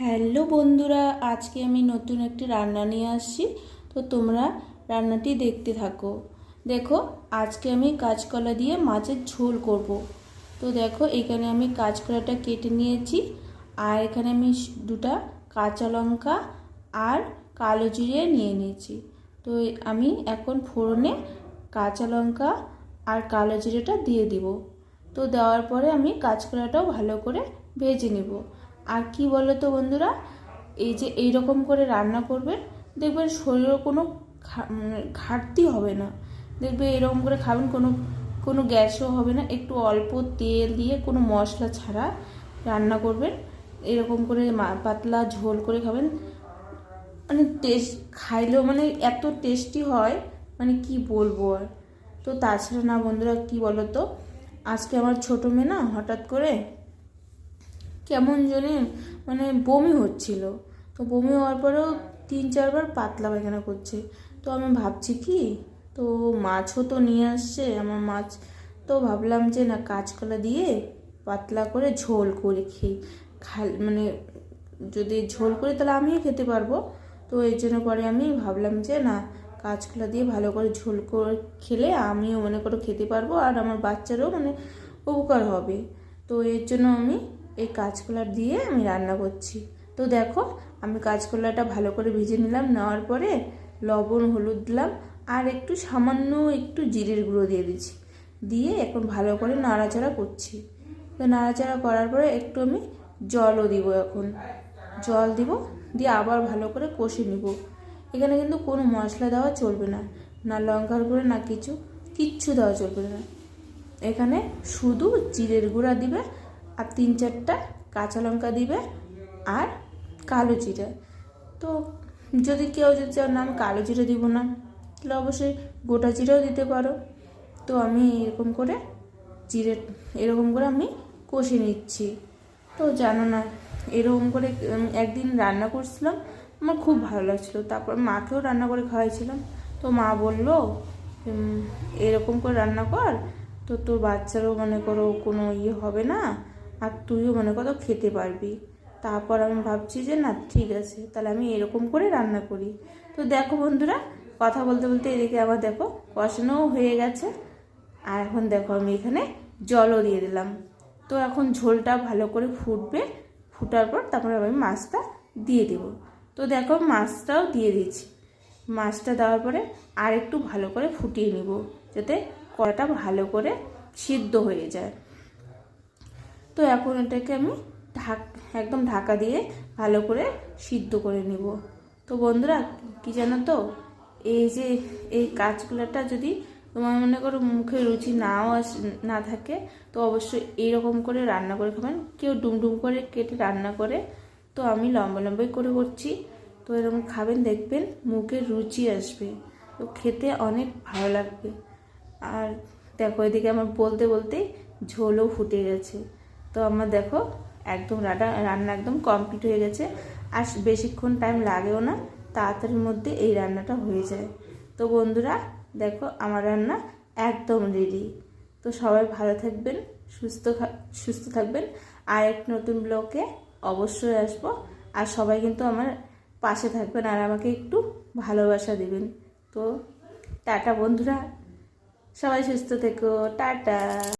Hello বন্ধুরা, আজকে আমি নতুন একটি রান্না নিয়ে আসছি। তো তোমরা রান্নাটি দেখতে থাকো। দেখো, আজকে আমি কাঁচকলা দিয়ে মাছের ঝোল করব। তো দেখো, এখানে আমি কাঁচকলাটা কেটে নিয়েছি। আর এখানে আমি দুটা কাঁচা লঙ্কা আর কালো জিরে নিয়ে নিয়েছি। তো আমি এখন ফোড়নে কাঁচা লঙ্কা আর কালো জিরেটা দিয়ে দিব। তো দেওয়ার পরে আমি কাঁচকলাটাও ভালো করে ভেজে নেব। আর কি বলো তো বন্ধুরা? এই যে এই রকম করে রান্না করবেন দেখবেন শরীরের কোনো উম, ঘাটতি হবে না। দেখবে এরকম করে খাবেন কোনো কোনো গ্যাসও হবে না। একটু অল্প তেল দিয়ে কোনো মশলা ছাড়া রান্না করবেন। এরকম করে পাতলা ঝোল করে খাবেন। মানে টেস্ট খাইলেও মানে এত টেস্টি হয় মানে কি বলব আর। তো তাছাড়া না বন্ধুরা কি বলো তো আজকে আমার ছোটো মেয়ে না হঠাৎ করে কেমন জানি মানে বমি হচ্ছিল। তো বমি হওয়ার পরেও তিন চারবার পাতলা পায়খানা করছে। তো আমি ভাবছি কি? তো মাছও তো নিয়ে আসছে, আমার মাছ। তো ভাবলাম যে না, কাঁচকলা দিয়ে পাতলা করে ঝোল করে খেয়ে খাল মানে যদি ঝোল করি তাহলে আমিও খেতে পারব। তো এই জন্য পরে আমি ভাবলাম যে না, কাঁচকলা দিয়ে ভালো করে ঝোল করে খেলে আমিও মনে করো খেতে পারব আর আমার বাচ্চারও মানে উপকার হবে। তো এর জন্য আমি এই কাঁচকলা দিয়ে আমি রান্না করছি। তো দেখো, আমি কাঁচকলাটা ভালো করে ভেজে নিলাম, নেওয়ার পরে লবণ, হলুদ দিলাম, আর একটু সামান্য একটু জিরের গুঁড়ো দিয়ে দিচ্ছি। দিয়ে এখন ভালো করে নাড়াচাড়া করছি। তো নাড়াচাড়া করার পরে একটু আমি জলও দিব এখন। জল দিব, দিয়ে আবার ভালো করে কষে নিব। এখানে কিন্তু কোনো মশলা দেওয়া চলবে না না লঙ্কার গুঁড়ো, না কিছু, কিচ্ছু দেওয়া চলবে না। এখানে শুধু জিরের গুঁড়া দিবে আর তিন চারটা কাঁচা লঙ্কা দিবে আর কালো জিরা। তো যদি কেউ যদি চাও না, আমি কালো জিরা দিব না, তাহলে অবশ্যই গোটা জিরাও দিতে পারো। তো আমি এরকম করে জিরে, এরকম করে আমি কষে নিচ্ছি। তো জানো না, এরকম করে একদিন রান্না করছিলাম, আমার খুব ভালো লাগছিল। তারপর মাকেও রান্না করে খাওয়াইছিলাম। তো মা বলল এরকম করে রান্না কর, তো তোর বাচ্চারও মনে করো কোনো ইয়ে হবে না আর তুইও মনে করো খেতে পারবি। তারপর আমি ভাবছি যে, না, ঠিক আছে, তাহলে আমি এরকম করে রান্না করি। তো দেখো বন্ধুরা, কথা বলতে বলতে এদিকে আবার দেখো কষানোও হয়ে গেছে। আর এখন দেখো আমি এখানে জলও দিয়ে দিলাম। তো এখন ঝোলটা ভালো করে ফুটবে, ফুটার পর তারপরে আমি মাছটা দিয়ে দেব। তো দেখো মাছটাও দিয়ে দিচ্ছি মাছটা দেওয়ার পরে আর একটু ভালো করে ফুটিয়ে নিব, যাতে কড়াটা ভালো করে সিদ্ধ হয়ে যায়। তো এখন এটাকে আমি ঢাক, একদম ঢাকা দিয়ে ভালো করে সিদ্ধ করে নিব। তো বন্ধুরা, কি জানো তো? এই যে, এই কাঁচকলাটা যদি তোমার মনে করো মুখে রুচি নাও না থাকে, তো অবশ্যই এইরকম করে রান্না করে খাবেন। কেউ ডুমডুম করে কেটে রান্না করে, তো আমি লম্বা লম্বাই করে করছি। তো এরকম খাবেন, দেখবেন মুখে রুচি আসবে। তো খেতে অনেক ভালো লাগবে। আর দেখো, এদিকে আমার বলতে বলতেই ঝোলও ফুটে গেছে। তো আমার দেখো, একদম রান্না রান্না একদম কমপ্লিট হয়ে গেছে। আর বেশিক্ষণ টাইম লাগেও না, তাড়াতাড়ির মধ্যে এই রান্নাটা হয়ে যায়। তো বন্ধুরা, দেখো আমার রান্না একদম রেডি তো সবাই ভালো থাকবেন, সুস্থ সুস্থ থাকবেন। আর এক নতুন ব্লকে অবশ্যই আসব। আর সবাই কিন্তু আমার পাশে থাকবেন আর আমাকে একটু ভালোবাসা দেবেন। তো টাটা বন্ধুরা, সবাই সুস্থ থেকো, টাটা।